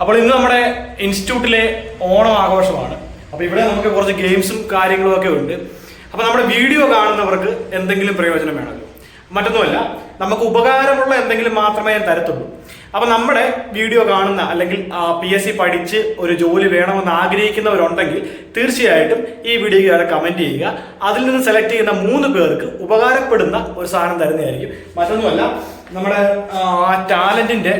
അപ്പോൾ ഇന്ന് നമ്മുടെ ഇൻസ്റ്റിറ്റ്യൂട്ടിലെ ഓണം ആഘോഷമാണ്. അപ്പോൾ ഇവിടെ നമുക്ക് കുറച്ച് ഗെയിംസും കാര്യങ്ങളും ഒക്കെ ഉണ്ട്. അപ്പോൾ നമ്മുടെ വീഡിയോ കാണുന്നവർക്ക് എന്തെങ്കിലും പ്രയോജനം വേണമല്ലോ. മറ്റൊന്നുമല്ല നമുക്ക് ഉപകാരമുള്ള എന്തെങ്കിലും മാത്രമേ ഞാൻ തരത്തുള്ളൂ. അപ്പൊ നമ്മുടെ വീഡിയോ കാണുന്ന അല്ലെങ്കിൽ പി എസ് സി പഠിച്ച് ഒരു ജോലി വേണമെന്ന് ആഗ്രഹിക്കുന്നവരുണ്ടെങ്കിൽ തീർച്ചയായിട്ടും ഈ വീഡിയോ വീഡിയോയ്ക്ക് കമന്റ് ചെയ്യുക. അതിൽ നിന്ന് സെലക്ട് ചെയ്യുന്ന മൂന്ന് പേർക്ക് ഉപകാരപ്പെടുന്ന ഒരു സാധനം തരുന്നതായിരിക്കും. മറ്റൊന്നുമല്ല നമ്മുടെ ടാലന്റിന്റെ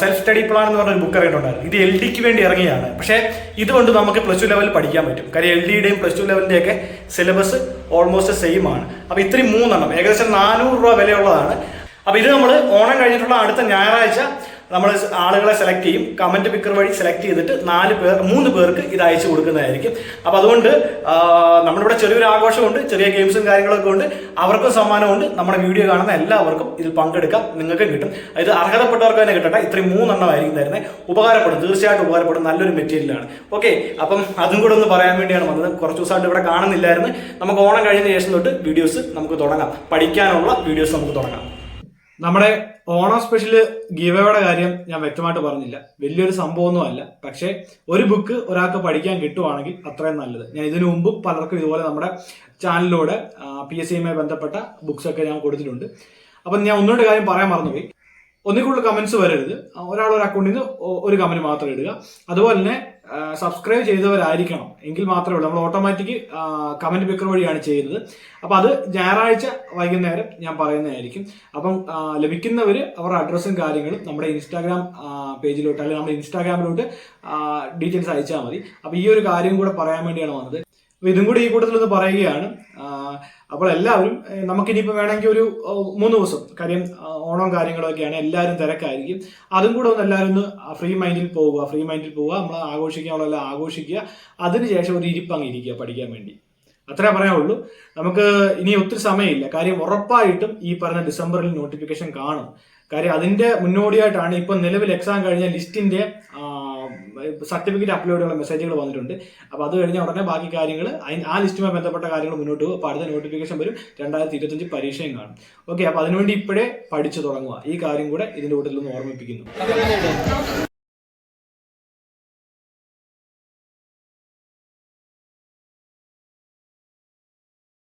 സെൽഫ് സ്റ്റഡി പ്ലാൻ എന്ന് പറഞ്ഞ ഒരു ബുക്ക് ഇറങ്ങിയിട്ടുണ്ടായിരുന്നു. ഇത് എൽ ഡിക്ക് വേണ്ടി ഇറങ്ങിയാണ്. പക്ഷേ ഇതുകൊണ്ട് നമുക്ക് പ്ലസ് ടു ലെവലിൽ പഠിക്കാൻ പറ്റും. കാര്യം എൽ ഡിയുടെയും പ്ലസ് ടു ലെവലിന്റെ ഒക്കെ സിലബസ് ഓൾമോസ്റ്റ് സെയിം ആണ്. അപ്പൊ ഇത്രയും മൂന്നെണ്ണം ഏകദേശം നാനൂറ് രൂപ വിലയുള്ളതാണ്. അപ്പൊ ഇത് നമ്മൾ ഓണം കഴിഞ്ഞിട്ടുള്ള അടുത്ത ഞായറാഴ്ച നമ്മൾ ആളുകളെ സെലക്ട് ചെയ്യും. കമന്റ് പിക്കർ വഴി സെലക്ട് ചെയ്തിട്ട് നാല് പേർ മൂന്ന് പേർക്ക് ഇത് അയച്ചു കൊടുക്കുന്നതായിരിക്കും. അപ്പോൾ അതുകൊണ്ട് നമ്മളിവിടെ ചെറിയൊരു ആഘോഷമുണ്ട് ചെറിയ ഗെയിംസും കാര്യങ്ങളൊക്കെ ഉണ്ട്. അവർക്കും സമ്മാനമുണ്ട്. നമ്മുടെ വീഡിയോ കാണുന്ന എല്ലാവർക്കും ഇതിൽ പങ്കെടുക്കാം. നിങ്ങൾക്ക് കിട്ടും. ഇത് അർഹതപ്പെട്ടവർക്ക് തന്നെ കിട്ടട്ടെ. ഇത്രയും മൂന്നെണ്ണമായിരിക്കും തരുന്നത് ഉപകാരപ്പെടും. തീർച്ചയായിട്ടും ഉപകാരപ്പെടും. നല്ലൊരു മെറ്റീരിയലാണ് ഓക്കെ അപ്പം അതും കൂടെ ഒന്ന് പറയാൻ വേണ്ടിയാണ് വന്നത്. കുറച്ച് ദിവസമായിട്ട് ഇവിടെ കാണുന്നില്ലായിരുന്നു. നമുക്ക് ഓണം കഴിഞ്ഞ ശേഷം തൊട്ട് വീഡിയോസ് നമുക്ക് തുടങ്ങാം. പഠിക്കാനുള്ള വീഡിയോസ് നമുക്ക് തുടങ്ങാം. നമ്മുടെ ഓണം സ്പെഷ്യൽ ഗീവയുടെ കാര്യം ഞാൻ വ്യക്തമായിട്ട് പറഞ്ഞില്ല. വലിയൊരു സംഭവമൊന്നും അല്ല പക്ഷേ ഒരു ബുക്ക് ഒരാൾക്ക് പഠിക്കാൻ കിട്ടുവാണെങ്കിൽ അത്രയും നല്ലത്. ഞാൻ ഇതിനു മുമ്പ് പലർക്കും ഇതുപോലെ നമ്മുടെ ചാനലിലൂടെ പി എസ് സിയുമായി ബന്ധപ്പെട്ട ബുക്സ് ഒക്കെ ഞാൻ കൊടുത്തിട്ടുണ്ട്. അപ്പം ഞാൻ ഒന്നുകൊണ്ട് കാര്യം പറയാൻ മറന്നുപോയി. ഒന്നിൽ കൂടുതൽ കമന്റ്സ് വരരുത്. ഒരാൾ ഒരു അക്കൗണ്ടിൽ നിന്ന് ഒരു കമന്റ് മാത്രം ഇടുക. അതുപോലെ തന്നെ സബ്സ്ക്രൈബ് ചെയ്തവരായിരിക്കണം. എങ്കിൽ മാത്രമേ ഉള്ളൂ. നമ്മൾ ഓട്ടോമാറ്റിക് കമന്റ് പിക്കർ വഴിയാണ് ചെയ്യുന്നത്. അപ്പൊ അത് ഞായറാഴ്ച വൈകുന്നേരം ഞാൻ പറയുന്നതായിരിക്കും. അപ്പം ലഭിക്കുന്നവർ അവരുടെ അഡ്രസ്സും കാര്യങ്ങളും നമ്മുടെ ഇൻസ്റ്റാഗ്രാം പേജിലോട്ട് അല്ലെങ്കിൽ നമ്മുടെ ഇൻസ്റ്റാഗ്രാമിലോട്ട് ഡീറ്റെയിൽസ് അയച്ചാൽ മതി. അപ്പൊ ഈ ഒരു കാര്യം കൂടെ പറയാൻ വേണ്ടിയാണ് വന്നത്. അപ്പൊ ഇതും കൂടി ഈ കൂട്ടത്തിൽ ഒന്ന് പറയുകയാണ് അപ്പോൾ എല്ലാവരും നമുക്കിനിയിപ്പോൾ വേണമെങ്കിൽ ഒരു മൂന്ന് ദിവസം കാര്യം ഓണം കാര്യങ്ങളൊക്കെയാണ് എല്ലാവരും തിരക്കായിരിക്കും. അതും കൂടെ ഒന്ന് എല്ലാവരും ഒന്ന് ഫ്രീ മൈൻഡിൽ പോവുക ഫ്രീ മൈൻഡിൽ പോവുക നമ്മൾ ആഘോഷിക്കാനുള്ളതെല്ലാം ആഘോഷിക്കുക. അതിനുശേഷം ഒരു ഇരിപ്പങ്ങ് ഇരിക്കുക പഠിക്കാൻ വേണ്ടി. അത്രേ പറയാനുള്ളൂ. നമുക്ക് ഇനി ഒത്തിരി സമയമില്ല. കാര്യം ഉറപ്പായിട്ടും ഈ പറഞ്ഞ ഡിസംബറിൽ നോട്ടിഫിക്കേഷൻ കാണും. കാര്യം അതിന്റെ മുന്നോടിയായിട്ടാണ് ഇപ്പൊ നിലവിൽ എക്സാം കഴിഞ്ഞ ലിസ്റ്റിന്റെ സർട്ടിഫിക്കറ്റ് അപ്ലോഡ് ചെയ്യുന്ന മെസ്സേജുകൾ വന്നിട്ടുണ്ട്. അപ്പോൾ അത് കഴിഞ്ഞ ഉടനെ ബാക്കി കാര്യങ്ങൾ ആ ലിസ്റ്റുമായി ബന്ധപ്പെട്ട കാര്യങ്ങൾ മുന്നോട്ട് പോകും. അപ്പൊ അടുത്ത നോട്ടിഫിക്കേഷൻ വരും. രണ്ടായിരത്തി ഇരുപത്തഞ്ച് പരീക്ഷയും കാണും. ഓക്കെ അപ്പൊ അതിനുവേണ്ടി ഇപ്പോഴേ പഠിച്ചു തുടങ്ങുക. ഈ കാര്യം കൂടെ ഇതിന്റെ കൂട്ടത്തിൽ ഒന്ന് ഓർമ്മിപ്പിക്കുന്നു.